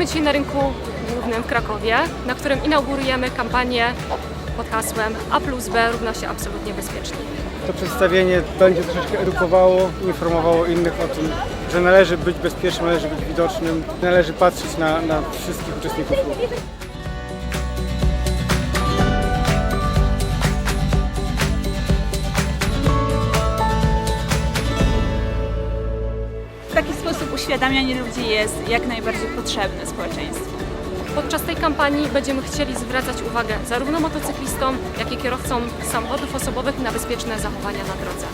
dzisiaj na rynku głównym w Krakowie, na którym inaugurujemy kampanię pod hasłem A plus B równa się absolutnie bezpieczni. To przedstawienie będzie troszeczkę edukowało, informowało innych o tym, że należy być bezpiecznym, należy być widocznym, należy patrzeć na, na wszystkich uczestników ruchu. Taki sposób uświadamianie ludzi jest jak najbardziej potrzebne społeczeństwu. Podczas tej kampanii będziemy chcieli zwracać uwagę zarówno motocyklistom, jak i kierowcom samochodów osobowych na bezpieczne zachowania na drodze.